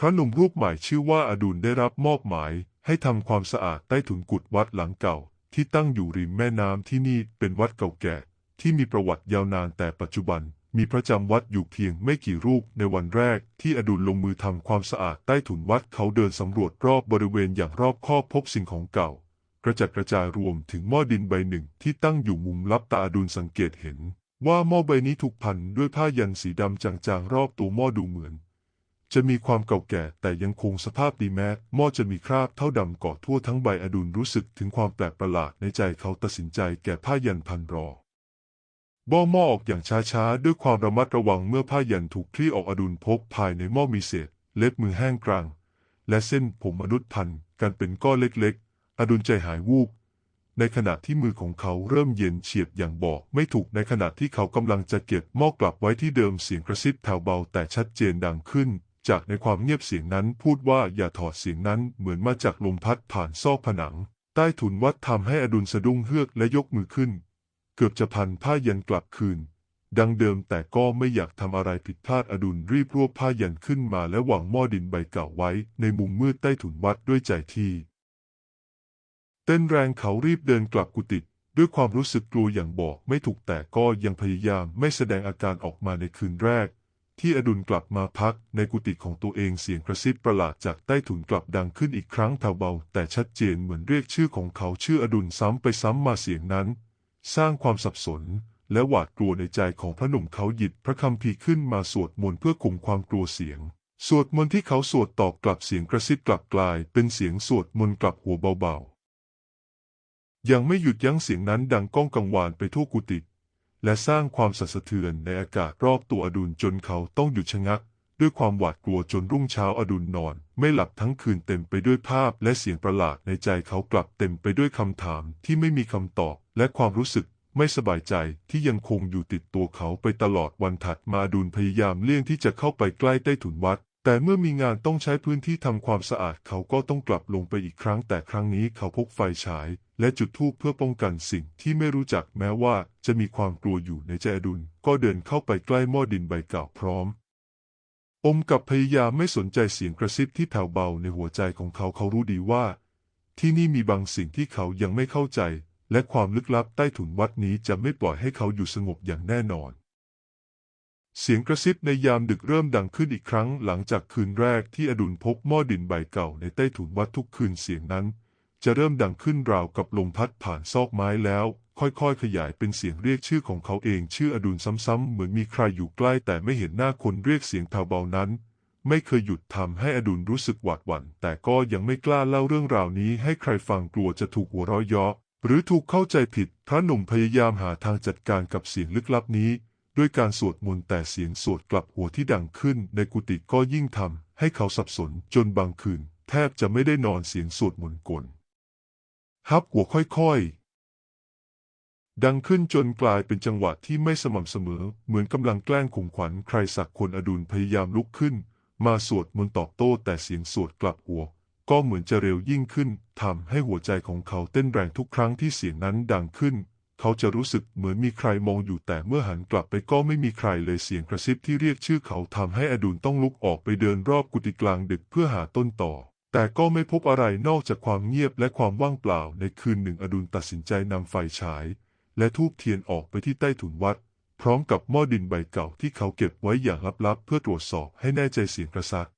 พระหนุ่มรูปใหม่ชื่อว่าอดุลได้รับมอบหมายให้ทำความสะอาดใต้ถุนกุฏวัดหลังเก่า ที่ตั้งอยู่ริมแม่น้ำที่นี่เป็นวัดเก่าแก่ ที่มีประวัติยาวนานแต่ปัจจุบัน มีพระจำวัดอยู่เพียงไม่กี่รูปในวันแรก ที่อดุลลงมือทำความสะอาดใต้ถุนวัดเขาเดินสำรวจรอบบริเวณอย่างรอบคอบพบสิ่งของเก่า กระจัดกระจายรวมถึงหม้อดินใบหนึ่งที่ตั้งอยู่มุมลับตาอดุลสังเกตเห็น ว่าหม้อใบนี้ถูกพันด้วยผ้ายันสีดำจางๆรอบตัวหม้อดูเหมือน จะมีความเก่าแก่แต่ยังคงสภาพดีแม้หม้อจะมีคราบเท่าดำเกาะทั่วทั้งใบอดุลรู้สึกถึงความแปลกประหลาดในใจเขาตัดสินใจแกะผ้ายันพันรอบ้อหม้อออกอย่างช้าๆ ด้วยความระมัดระวังเมื่อผ้ายันถูกคลี่ออกอดุลพบภายในหม้อมีเศษ เล็บมือแห้งกราง และเส้นผมมนุษย์พันกันเป็นก้อนเล็กๆ อดุลใจหายวูบในขณะที่มือของเขาเริ่มเย็นเฉียบอย่างบอกไม่ถูกในขณะที่เขากำลังจะเก็บหม้อกลับไว้ที่เดิมเสียงกระซิบแผ่วเบาแต่ชัดเจนดังขึ้น จากในความเงียบเสียงนั้นพูดว่าอย่าถอดเสียงนั้นเหมือนมาจากลมพัดผ่านซอกผนัง ใต้ถุนวัดทำให้อดุลสะดุ้งเฮือกและยกมือขึ้น เกือบจะพันผ้ายันกลับคืน ดังเดิมแต่ก็ไม่อยากทำอะไรผิดพลาดอดุลรีบรวบผ้ายันขึ้นมาและวางหม้อดินใบเก่าไว้ ในมุมมืดใต้ถุนวัดด้วยใจที่ เต้นแรงเขารีบเดินกลับกุฏิด้วยความรู้สึกกลัวอย่างบอกไม่ถูกแต่ก็ยังพยายามไม่แสดงอาการออกมาในคืนแรก ที่อดุลกลับมาพักในกุฏิของตัวเองเสียงกระซิบประหลาดจากใต้ถุนกลับดังขึ้นอีกครั้งเบาแต่ชัดเจนเหมือนเรียกชื่อของเขาชื่ออดุลซ้ำไปซ้ำมาเสียงนั้น สร้างความสับสนและหวาดกลัวในใจของพระหนุ่มเขาหยิบพระคัมภีขึ้นมาสวดมนต์เพื่อข่มความกลัวเสียง สวดมนต์ที่เขาสวดตอบกลับเสียงกระซิบกลับกลายเป็นเสียงสวดมนต์กลับหัวเบาๆ ยังไม่หยุดยั้งเสียงนั้นดังก้องกังวานไปทั่วกุฏิ และสร้างความสั่นสะเทือนในอากาศรอบตัวอดุลจนเขาต้องหยุดชะงัก ด้วยความหวาดกลัวจนรุ่งเช้าอดุลนอน ไม่หลับทั้งคืนเต็มไปด้วยภาพและเสียงประหลาดในใจเขากลับเต็มไปด้วยคำถามที่ไม่มีคำตอบ และความรู้สึกไม่สบายใจที่ยังคงอยู่ติดตัวเขาไปตลอดวันถัดมาอดุลพยายามเลี่ยงที่จะเข้าไปใกล้ใต้ถุนวัด แต่เมื่อมีงานต้องใช้พื้นที่ทำความสะอาดเขาก็ต้องกลับลงไปอีกครั้งแต่ครั้งนี้เขาพกไฟฉาย และจุดธูปเพื่อป้องกันสิ่งที่ไม่รู้จักแม้ว่าจะมีความกลัวอยู่ในใจอดุลก็เดินเข้าไปใกล้หม้อดินใบเก่าพร้อม อมกับพยายามไม่สนใจเสียงกระซิบที่แผ่วเบาในหัวใจของเขาเขารู้ดีว่า ที่นี่มีบางสิ่งที่เขายังไม่เข้าใจ และความลึกลับใต้ถุนวัดนี้จะไม่ปล่อยให้เขาอยู่สงบอย่างแน่นอนเสียงกระซิบในยามดึกเริ่มดังขึ้นอีกครั้งหลังจากคืนแรกที่อดุลพบหม้อดินใบเก่าในใต้ถุนวัดทุกคืนเสียงนั้น จะเริ่มดังขึ้นราวกับลมพัดผ่านซอกไม้แล้ว ค่อยๆ ขยายเป็นเสียงเรียกชื่อของเขาเองชื่ออดุลซ้ำๆ เหมือนมีใครอยู่ใกล้แต่ไม่เห็นหน้าคนเรียกเสียงแผ่วเบานั้น ไม่เคยหยุดทำให้อดุลรู้สึกหวาดหวั่นแต่ก็ยังไม่กล้าเล่าเรื่องราวนี้ให้ใครฟังกลัวจะถูกหัวเราะเยาะหรือถูกเข้าใจผิด พระหนุ่มพยายามหาทางจัดการกับเสียงลึกลับนี้ ด้วยการสวดมนต์แต่เสียงสวดกลับหัวที่ดังขึ้น ในกุฏิก็ยิ่งทำให้เขาสับสนจนบางคืน แทบจะไม่ได้นอนเสียงสวดมนต์กล ฮับหัวค่อยๆ ดังขึ้นจนกลายเป็นจังหวะที่ไม่สม่ำเสมอ เหมือนกำลังแกล้งข่มขวัญใครสักคนอดุลพยายามลุกขึ้น มาสวดมนต์ตอบโต้แต่เสียงสวดกลับหัว ก็เหมือนจะเร็วยิ่งขึ้นทำให้หัวใจของเขาเต้นแรงทุกครั้งที่เสียงนั้นดังขึ้น เขาจะรู้สึกเหมือนมีใครมองอยู่แต่เมื่อหันกลับไปก็ไม่มีใครเลยเสียงกระซิบที่เรียกชื่อเขาทำให้อดุลต้องลุกออกไปเดินรอบกุฏิกลางดึกเพื่อหาต้นต่อ แต่ก็ไม่พบอะไรนอกจากความเงียบและความว่างเปล่าในคืนหนึ่งอดุลตัดสินใจนำไฟฉาย และทูบเทียนออกไปที่ใต้ถุนวัด พร้อมกับหม้อดินใบเก่าที่เขาเก็บไว้อย่างลับๆ เพื่อตรวจสอบให้แน่ใจเสียงกระซัก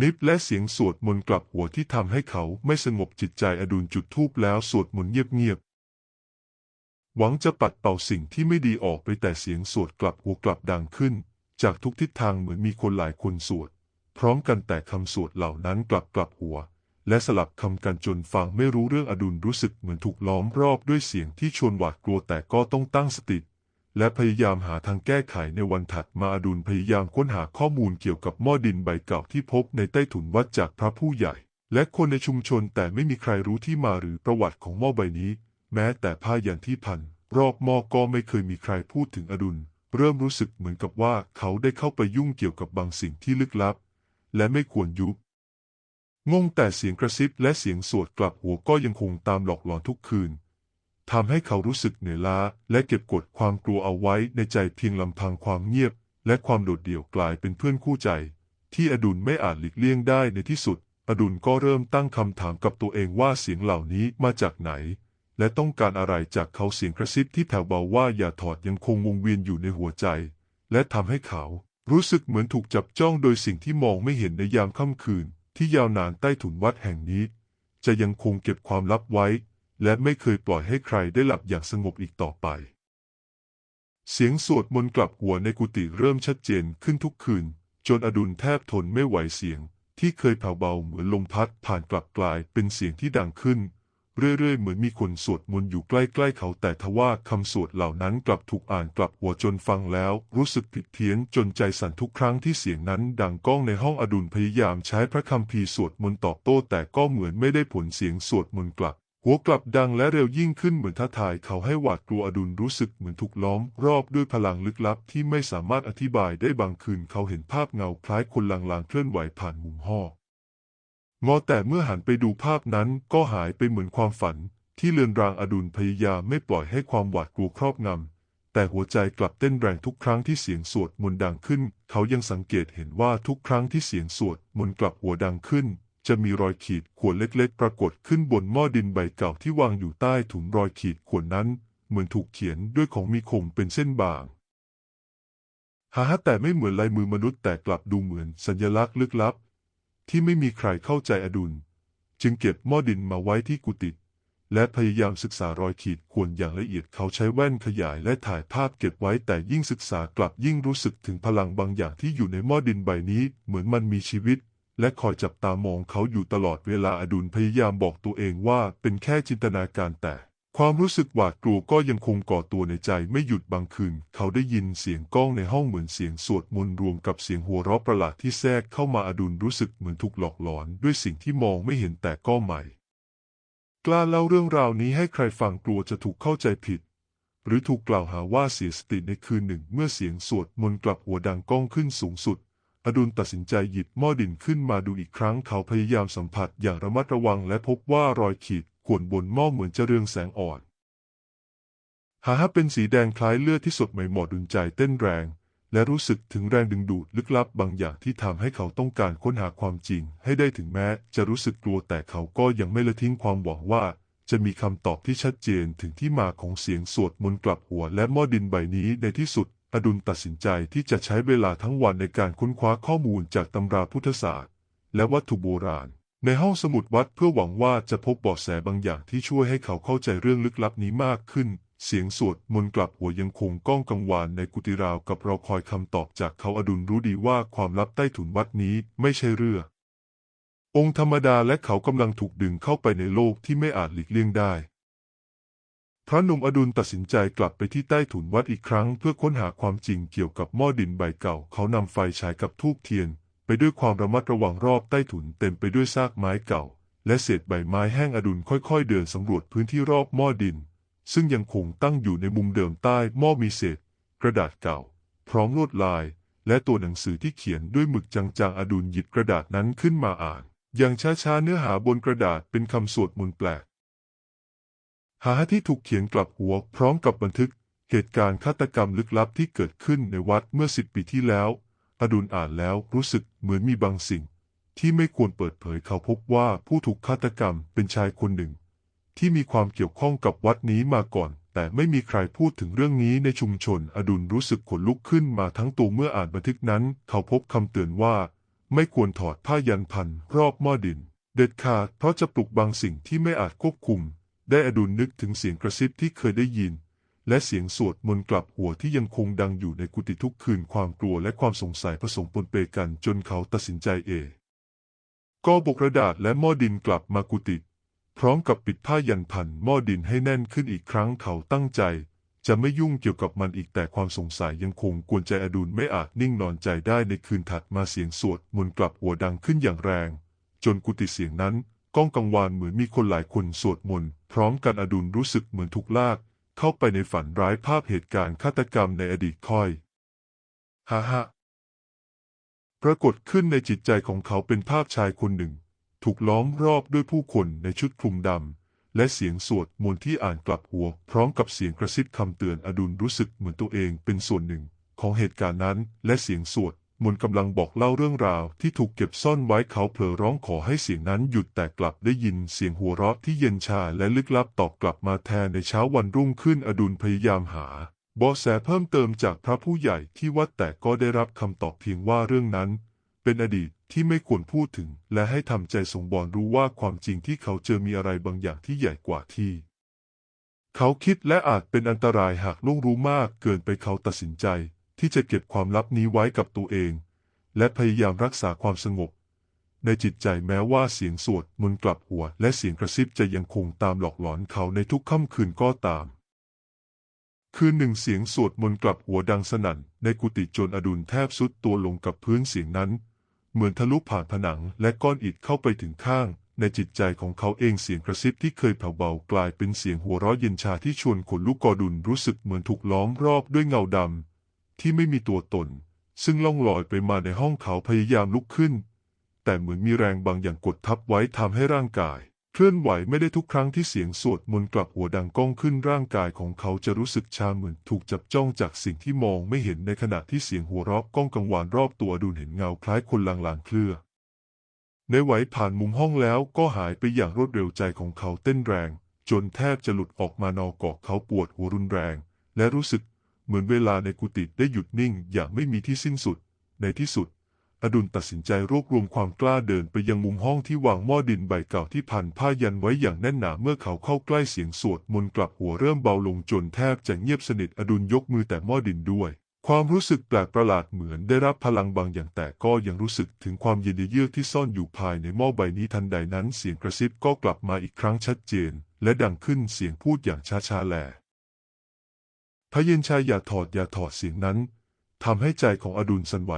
นิบและเสียงสวดมนต์กลับหัวที่ทำให้เขาไม่สงบจิตใจอดุลจุดธูปแล้วสวดมนต์เงียบๆหวังจะปัดเป่าสิ่งที่ไม่ดีออกไปแต่เสียงสวดกลับหัวกลับดังขึ้น จากทุกทิศทางเหมือนมีคนหลายคนสวด พร้อมกันแต่คำสวดเหล่านั้นกลับกลับหัว และสลับคำกันจนฟังไม่รู้เรื่องอดุลรู้สึกเหมือนถูกล้อมรอบด้วยเสียงที่ชวนหวาดกลัวแต่ก็ต้องตั้งสติ และพยายามหาทางแก้ไขในวันถัดมาอดุลพยายามค้นหาข้อมูลเกี่ยวกับหม้อดินใบเก่าที่พบในใต้ถุนวัดจากพระผู้ใหญ่ และคนในชุมชนแต่ไม่มีใครรู้ที่มาหรือประวัติของหม้อใบนี้ แม้แต่ผ้ายันที่พันรอบหม้อก็ไม่เคยมีใครพูดถึงอดุลเริ่มรู้สึกเหมือนกับว่าเขาได้เข้าไปยุ่งเกี่ยวกับบางสิ่งที่ลึกลับ และไม่ควรยุบงงแต่เสียงกระซิบและเสียงสวดกลับหัวก็ยังคงตามหลอกหลอนทุกคืนทำให้เขารู้สึกเหนื่อยล้าและเก็บกดความกลัวเอาไว้ในใจเพียงลำพังความเงียบ และความโดดเดี่ยวกลายเป็นเพื่อนคู่ใจ ที่อดุลไม่อาจหลีกเลี่ยงได้ในที่สุด อดุลก็เริ่มตั้งคำถามกับตัวเองว่าเสียงเหล่านี้มาจากไหน และต้องการอะไรจากเขาเสียงกระซิบที่แผ่วเบาว่าอย่าถอดยังคงวงเวียนอยู่ในหัวใจ และทำให้เขา รู้สึกเหมือนถูกจับจ้องโดยสิ่งที่มองไม่เห็นในยามค่ำคืน ที่ยาวนานใต้ถุนวัดแห่งนี้ จะยังคงเก็บความลับไว้ และไม่เคยปล่อยให้ใครได้หลับอย่างสงบอีกต่อไป เสียงสวดมนต์กลับหัวในกุฏิเริ่มชัดเจนขึ้นทุกคืน จนอดุลแทบทนไม่ไหวเสียง ที่เคยแผ่วเบาเหมือนลมพัดผ่านกลับกลายเป็นเสียงที่ดังขึ้น เรื่อยๆ เหมือนมีคนสวดมนต์อยู่ใกล้ๆเขาแต่ทว่าคำสวดเหล่านั้นกลับถูกอ่านกลับหัวจนฟังแล้ว รู้สึกผิดเพี้ยนจนใจสั่นทุกครั้งที่เสียงนั้น ดังก้องในห้องอดุลพยายามใช้พระคัมภีสวดมนต์ตอบโต้แต่ก็เหมือนไม่ได้ผลเสียงสวดมนต์กลับหัวกลับดังและเร็วยิ่งขึ้นเหมือนท้าทายเขาให้หวาดกลัวอดุลรู้สึกเหมือนถูกล้อมรอบด้วยพลังลึกลับที่ไม่สามารถอธิบายได้บางคืนเขาเห็นภาพเงาคล้ายคนลางๆเคลื่อนไหวผ่านมุมห้อง งอแต่เมื่อหันไปดูภาพนั้นก็หายไปเหมือนความฝัน ที่เลือนรางอดุลพยายามไม่ปล่อยให้ความหวาดกลัวครอบงำแต่หัวใจกลับเต้นแรงทุกครั้งที่เสียงสวดมนต์ดังขึ้น เขายังสังเกตเห็นว่าทุกครั้งที่เสียงสวดมนต์กลับหัวดังขึ้น จะมีรอยขีดข่วนเล็กๆ ปรากฏขึ้นบนหม้อดินใบเก่าที่วางอยู่ใต้ถุนรอยขีดข่วนนั้น เหมือนถูกเขียนด้วยของมีคมเป็นเส้นบางหาแต่ไม่เหมือนลายมือมนุษย์แต่กลับดูเหมือนสัญลักษณ์ลึกลับ ที่ไม่มีใครเข้าใจอดุล จึงเก็บหม้อดินมาไว้ที่กุฏิและพยายามศึกษารอยขีดข่วนอย่างละเอียดเขาใช้แว่นขยายและถ่ายภาพเก็บไว้แต่ยิ่งศึกษากลับยิ่งรู้สึกถึงพลังบางอย่างที่อยู่ในหม้อดินใบนี้ เหมือนมันมีชีวิต และคอยจับตามองเขาอยู่ตลอดเวลาอดุลพยายามบอกตัวเองว่าเป็นแค่จินตนาการแต่ ความรู้สึกหวาดกลัวก็ยังคงก่อตัวในใจไม่หยุดบางคืน เขาได้ยินเสียงก้องในห้องเหมือนเสียงสวดมนต์รวมกับเสียงหัวเราะประหลาดที่แทรกเข้ามาอดุลรู้สึกเหมือนถูกหลอกหลอนด้วยสิ่งที่มองไม่เห็นแต่ก็ไม่ กล้าเล่าเรื่องราวนี้ให้ใครฟังกลัวจะถูกเข้าใจผิด หรือถูกกล่าวหาว่าเสียสติในคืนหนึ่งเมื่อเสียงสวดมนต์กลับหัวดังก้องขึ้นสูงสุดอดุลตัดสินใจหยิบหม้อดินขึ้นมาดูอีกครั้งเขาพยายามสัมผัสอย่างระมัดระวังและพบว่ารอยขีด ขวนบนหม้อเหมือนจะเรืองแสงอ่อนหาฮะเป็นสีแดงคล้ายเลือดที่สดใหม่หมอดุลใจเต้นแรง และรู้สึกถึงแรงดึงดูดลึกลับบางอย่างที่ทำให้เขาต้องการค้นหาความจริง ให้ได้ถึงแม้จะรู้สึกกลัวแต่เขาก็ยังไม่ละทิ้งความหวังว่า จะมีคำตอบที่ชัดเจนถึงที่มาของเสียงสวดมนต์กลับหัวและหม้อดินใบนี้ในที่สุด อดุลตัดสินใจที่จะใช้เวลาทั้งวันในการค้นคว้าข้อมูลจากตำราพุทธศาสตร์ และวัตถุโบราณ ในห้องสมุดวัดเพื่อหวังว่าจะพบเบาะแสบางอย่างที่ช่วยให้เขาเข้าใจเรื่องลึกลับนี้มากขึ้น เสียงสวดมนต์กลับหัวยังคงก้องกังวานในกุฏิราวกับเราคอยคำตอบจากเขาอดุลรู้ดีว่าความลับใต้ถุนวัดนี้ไม่ใช่เรื่ององค์ธรรมดาและเขากำลังถูกดึงเข้าไปในโลกที่ไม่อาจหลีกเลี่ยงได้ พระนุ่มอดุลตัดสินใจกลับไปที่ใต้ถุนวัดอีกครั้ง เพื่อค้นหาความจริงเกี่ยวกับหม้อดินใบเก่า เขานำไฟฉายกับทูบเทียน ไปด้วยความระมัดระวังรอบใต้ถุนเต็มไปด้วยซากไม้เก่า และเศษใบไม้แห้งอดุลค่อยๆ เดินสำรวจพื้นที่รอบหม้อดิน ซึ่งยังคงตั้งอยู่ในมุมเดิมใต้หม้อมีเศษ กระดาษเก่า พร้อมลวดลาย และตัวหนังสือที่เขียนด้วยหมึกจางๆอดุลหยิบกระดาษนั้นขึ้นมาอ่าน อย่างช้าๆเนื้อหาบนกระดาษเป็นคำสวดมนต์แปลกหาที่ถูกเขียนกลับหัวพร้อมกับบันทึก เหตุการณ์ฆาตกรรมลึกลับที่เกิดขึ้นในวัดเมื่อสิบปีที่แล้ว อดุลอ่านแล้วรู้สึกเหมือนมีบางสิ่ง ที่ไม่ควรเปิดเผยเขาพบว่าผู้ถูกฆาตกรรมเป็นชายคนหนึ่ง ที่มีความเกี่ยวข้องกับวัดนี้มาก่อน แต่ไม่มีใครพูดถึงเรื่องนี้ในชุมชน อดุลรู้สึกขนลุกขึ้นมาทั้งตัวเมื่ออ่านบันทึกนั้น เขาพบคำเตือนว่า ไม่ควรถอดผ้ายันพันรอบหม้อดิน เด็ดขาดเพราะจะปลุกบางสิ่งที่ไม่อาจควบคุม ได้อดุลนึกถึงเสียงกระซิบที่เคยได้ยิน และเสียงสวดมนต์กลับหัวที่ยังคงดังอยู่ในกุฏิทุกคืนความกลัวและความสงสัยผสมปนเปกันจนเขาตัดสินใจเอ ก็บกกระดาษและหม้อดินกลับมากุฏิพร้อมกับปิดผ้ายันพันหม้อดินให้แน่นขึ้นอีกครั้งเขาตั้งใจ จะไม่ยุ่งเกี่ยวกับมันอีกแต่ความสงสัยยังคงกวนใจอดุลไม่อาจนิ่งนอนใจได้ในคืนถัดมาเสียงสวดมนต์กลับหัวดังขึ้นอย่างแรง จนกุฏิเสียงนั้นก้องกังวานเหมือนมีคนหลายคนสวดมนต์พร้อมกันอดุลรู้สึกเหมือนถูกลาก เข้าไปในฝันร้ายภาพเหตุการณ์ฆาตกรรมในอดีตค่อย ฮ่าฮ่าปรากฏขึ้นในจิตใจของเขาเป็นภาพชายคนหนึ่ง ถูกล้อมรอบด้วยผู้คนในชุดคลุมดำ และเสียงสวดมนต์ที่อ่านกลับหัว พร้อมกับเสียงกระซิบคำเตือนอดุลรู้สึกเหมือนตัวเองเป็นส่วนหนึ่งของเหตุการณ์นั้น และเสียงสวด มนกำลังบอกเล่าเรื่องราวที่ถูกเก็บซ่อนไว้เขาเผลอร้องขอให้เสียงนั้นหยุดแต่กลับได้ยินเสียงหัวเราะที่เย็นชาและลึกลับตอบกลับมาแทนในเช้าวันรุ่งขึ้นอดุลพยายามหาบาะแสเพิ่มเติมจากพระผู้ใหญ่ที่วัดแต่ก็ได้รับคำตอบเพียงว่าเรื่องนั้น เป็นอดีตที่ไม่ควรพูดถึง และให้ทำใจสงบอนรู้ว่าความจริงที่เขาเจอมีอะไรบางอย่างที่ใหญ่กว่าที่ เขาคิดและอาจเป็นอันตรายหากล่วงรู้มากเกินไปเขาตัดสินใจ ที่จะเก็บความลับนี้ไว้กับตัวเอง และพยายามรักษาความสงบ ในจิตใจแม้ว่าเสียงสวดมนต์กลับหัว และเสียงกระซิบจะยังคงตามหลอกหลอนเขาในทุกค่ำคืนก็ตาม คืนหนึ่งเสียงสวดมนต์กลับหัวดังสนั่น ในกุฏิจนอดุลแทบสุดตัวลงกับพื้นเสียงนั้น เหมือนทะลุผ่านผนังและก้อนอิฐเข้าไปถึงข้างในจิตใจของเขาเองเสียงกระซิบที่เคยแผ่วเบากลายเป็นเสียงหัวเราะเย็นชาที่ชวนขนลุกกอดุลรู้สึกเหมือนถูกล้อมรอบด้วยเงาดำ ที่ไม่มีตัวตน ซึ่งล่องลอยไปมาในห้องเขาพยายามลุกขึ้น แต่เหมือนมีแรงบางอย่างกดทับไว้ทำให้ร่างกาย เคลื่อนไหวไม่ได้ทุกครั้งที่เสียงสวดมนต์กลับหัวดังก้องขึ้นร่างกายของเขาจะรู้สึกชาเหมือนถูกจับจ้องจากสิ่งที่มองไม่เห็นในขณะที่เสียงหัวเราะก้องกังวานรอบตัวดุลเห็นเงาคล้ายคนลางๆเคลื่อในไหวผ่านมุมห้องแล้วก็หายไปอย่างรวดเร็วใจของเขาเต้นแรง จนแทบจะหลุดออกมานอกอกเขาปวดหัวรุนแรง และรู้สึก เหมือนเวลาในกุฏิได้หยุดนิ่งอย่างไม่มีที่สิ้นสุด ในที่สุด อดุลตัดสินใจรวบรวมความกล้าเดินไปยังมุมห้องที่วางหม้อดินใบเก่าที่พันผ้ายันไว้อย่างแน่นหนาเมื่อเขาเข้าใกล้เสียงสวดมนต์กลับหัวเริ่มเบาลงจนแทบจะเงียบสนิทอดุลยกมือแต่หม้อดินด้วยความรู้สึกแปลกประหลาดเหมือนได้รับพลังบางอย่างแต่ก็ยังรู้สึกถึงความเย็นเยือกที่ซ่อนอยู่ภายในหม้อใบนี้ทันใดนั้นเสียงกระซิบก็กลับมาอีกครั้งชัดเจน และดังขึ้นเสียงพูดอย่างช้าๆแหล พระเย็นชายอย่าถอดอย่าถอดเสียงนั้นทำให้ใจของอดุลสันไหว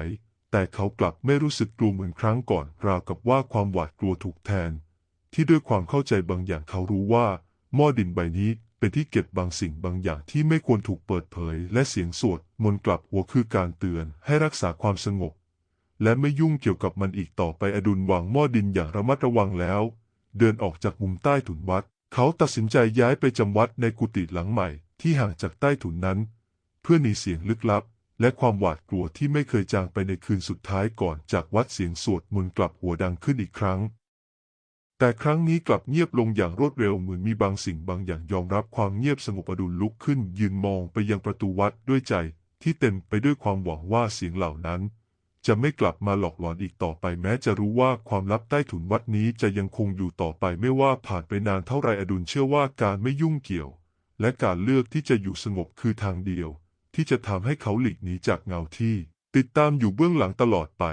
แต่เขากลับไม่รู้สึกกลัวเหมือนครั้งก่อน ราวกับว่าความหวาดกลัวถูกแทน ที่ด้วยความเข้าใจบางอย่างเขารู้ว่า หม้อดินใบนี้เป็นที่เก็บบางสิ่งบางอย่างที่ไม่ควรถูกเปิดเผย และเสียงสวดมนต์กลับหัวคือการเตือนให้รักษาความสงบ และไม่ยุ่งเกี่ยวกับมันอีกต่อไปอดุลวางหม้อดินอย่างระมัดระวังแล้ว เดินออกจากมุมใต้ถุนวัด เขาตัดสินใจย้ายไปจำวัดในกุฏิหลังใหม่ ที่ห่างจากใต้ถุนนั้น เพื่อหนีเสียงลึกลับ และความหวาดกลัวที่ไม่เคยจางไปในคืนสุดท้ายก่อนจากวัดเสียงสวดมนต์กลับหัวดังขึ้นอีกครั้ง แต่ครั้งนี้กลับเงียบลงอย่างรวดเร็วเหมือนมีบางสิ่งบางอย่างยอมรับความเงียบสงบอดุลลุกขึ้น ยืนมองไปยังประตูวัดด้วยใจที่เต็มไปด้วยความหวังว่าเสียงเหล่านั้น จะไม่กลับมาหลอกหลอนอีกต่อไปแม้จะรู้ว่าความลับใต้ถุนวัดนี้จะยังคงอยู่ต่อไปไม่ว่าผ่านไปนานเท่าไรอดุลเชื่อว่าการไม่ยุ่งเกี่ยว และการเลือกที่จะอยู่สงบคือทางเดียว ที่จะทำให้เขาหลีกหนีจากเงาที่ ติดตามอยู่เบื้องหลังตลอดไป